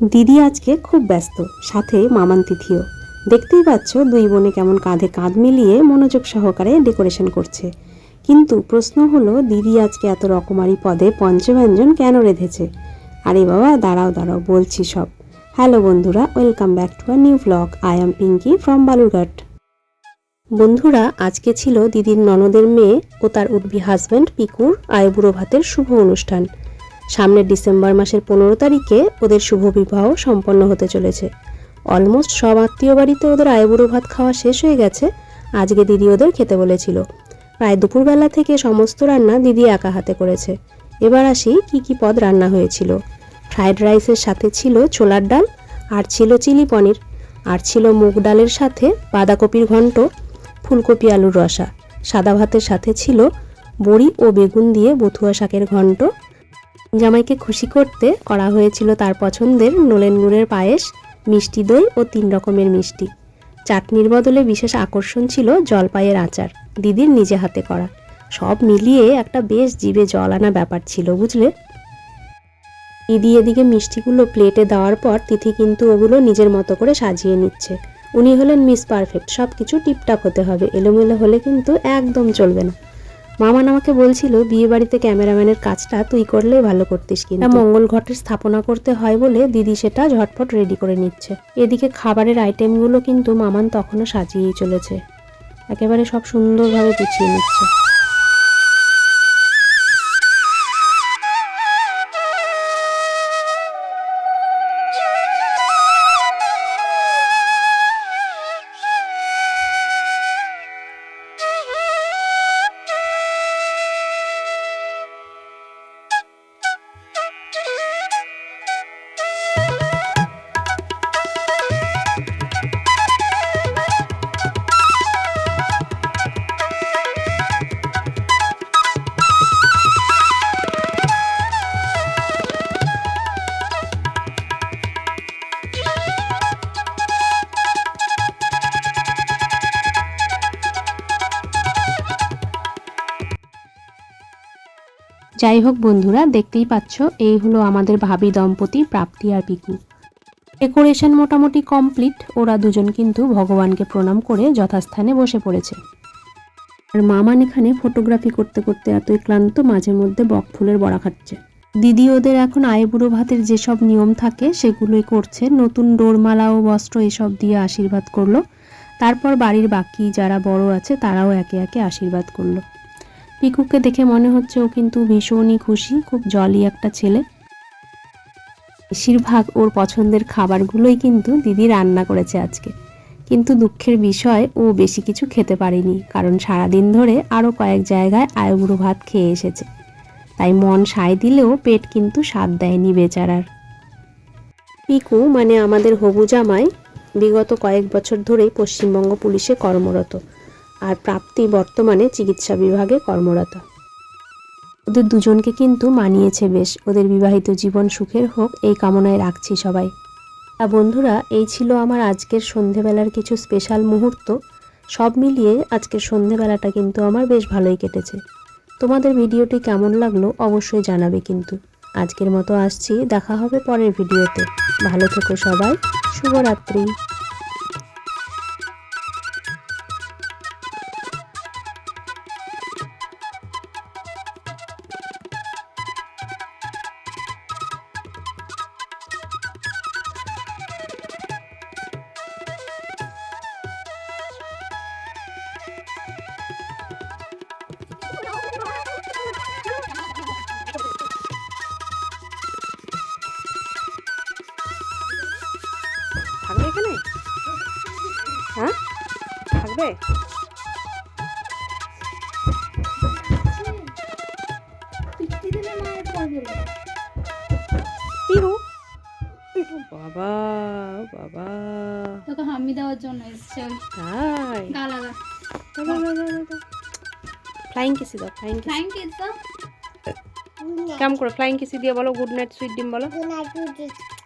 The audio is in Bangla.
দিদি আজকে খুব ব্যস্ত, সাথে মামান তিথিও। দেখতেই পাচ্ছ দুই বোনে কেমন কাঁধে কাঁধ মিলিয়ে মনোযোগ সহকারে ডেকোরেশন করছে। কিন্তু প্রশ্ন হলো, দিদি আজকে এত রকমারি পদে পঞ্চব্যঞ্জন কেন রেঁধেছে? আরে বাবা, দাঁড়াও দাঁড়াও, বলছি সব। হ্যালো বন্ধুরা, welcome back to a new blog. I am Pinky from Balurghat. বন্ধুরা, আজকে ছিল দিদির ননদের মেয়ে ও তার উদ্ভি হাজব্যান্ড পিকুর আয়বুড়ো ভাতের শুভ অনুষ্ঠান। সামনের ডিসেম্বর মাসের পনেরো তারিখে ওদের শুভ বিবাহ সম্পন্ন হতে চলেছে। অলমোস্ট সব আত্মীয় বাড়িতে ওদের আয়বুড়ো ভাত খাওয়া শেষ হয়ে গেছে, আজকে দিদি ওদের খেতে বলেছিল। প্রায় দুপুরবেলা থেকে সমস্ত রান্না দিদি একা হাতে করেছে। এবার আসি কি কি পদ রান্না হয়েছিল। ফ্রায়েড রাইসের সাথে ছিল ছোলার ডাল, আর ছিল চিলি পনির, আর ছিল মুগ ডালের সাথে বাঁধাকপির ঘন্ট, ফুলকপি আলুর রসা। সাদা ভাতের সাথে ছিল বড়ি ও বেগুন দিয়ে বথুয়া শাকের ঘন্ট জামাইকে খুশি করতে করা হয়েছিল তার পছন্দের নোলেন গুড়ের পায়েস, মিষ্টি দই ও তিন রকমের মিষ্টি। চাটনির বদলে বিশেষ আকর্ষণ ছিল জলপাইয়ের আচার, দিদির নিজে হাতে করা। সব মিলিয়ে একটা বেশ জিভে জল আনা ব্যাপার ছিল, বুঝলে? দিদি এদিকে মিষ্টিগুলো প্লেটে দেওয়ার পর তিথি কিন্তু ওগুলো নিজের মতো করে সাজিয়ে নিচ্ছে। উনি হলেন মিস পারফেক্ট সব কিছু টিপটাপ হতে হবে, এলোমেলো হলে কিন্তু একদম চলবে না। মামান আমাকে বলছিল, বিয়ে বাড়িতে ক্যামেরাম্যানের কাজটা তুই করলে ভালো করতিস কিন্তু। মঙ্গল ঘটের স্থাপনা করতে হয় বলে দিদি সেটা ঝটপট রেডি করে নিচ্ছে। এদিকে খাবারের আইটেমগুলো কিন্তু মামান তখনও সাজিয়েই চলেছে। একেবারে সব সুন্দরভাবে পিছিয়ে নিচ্ছে। যাই হোক বন্ধুরা, দেখতেই পাচ্ছ, এই হলো আমাদের ভাবি দম্পতি প্রাপ্তি আর পিকু। ডেকোরেশন মোটামুটি কমপ্লিট ওরা দুজন কিন্তু ভগবানকে প্রণাম করে যথাস্থানে বসে পড়েছে। আর মামান এখানে ফটোগ্রাফি করতে করতে এতই ক্লান্ত, মাঝে মধ্যে বক ফুলের বড়া খাচ্ছে। দিদি ওদের এখন আইবুড়ো ভাতের যেসব নিয়ম থাকে, সেগুলোই করছে। নতুন ডোরমালা ও বস্ত্র এসব দিয়ে আশীর্বাদ করল। তারপর বাড়ির বাকি যারা বড় আছে, তারাও একে একে আশীর্বাদ করল। পিকুকে দেখে মনে হচ্ছে ও কিন্তু ভীষণই খুশি, খুব জলি একটা ছেলে। বেশিরভাগ ওর পছন্দের খাবারগুলোই কিন্তু দিদি রান্না করেছে আজকে। কিন্তু দুঃখের বিষয়, ও বেশি কিছু খেতে পারেনি, কারণ সারাদিন ধরে আরও কয়েক জায়গায় আয়ুগুড়ো ভাত খেয়ে এসেছে। তাই মন সায় দিলেও পেট কিন্তু স্বাদ দেয়নি বেচারার। পিকু মানে আমাদের হবু জামাই, বিগত কয়েক বছর ধরেই পশ্চিমবঙ্গ পুলিশে কর্মরত। আর প্রাপ্তি বর্তমানে চিকিৎসা বিভাগে কর্মরত। ওদের দুজনকে কিন্তু মানিয়েছে বেশ। ওদের বিবাহিত জীবন সুখের হোক, এই কামনায় রাখছি সবাই। তা বন্ধুরা, এই ছিল আমার আজকের সন্ধেবেলার কিছু স্পেশাল মুহূর্ত। সব মিলিয়ে আজকের সন্ধেবেলাটা কিন্তু আমার বেশ ভালোই কেটেছে। তোমাদের ভিডিওটি কেমন লাগল অবশ্যই জানাবে কিন্তু। আজকের মতো আসছি, দেখা হবে পরের ভিডিওতে। ভালো থেকো সবাই, শুভরাত্রি। থাকবে পিহু বাবা বাবা। তোকে হামি দেওয়ার জন্য এসছে। তাই? গা লাগা। ফ্লাইং কিসি দাও ফ্লাইং কিসি থ্যাংক ইউ স্যার কেমন করে ফ্লাইং কিসি দিয়ে বলো গুড নাইট সুইট ডিম বলো। Night, good night.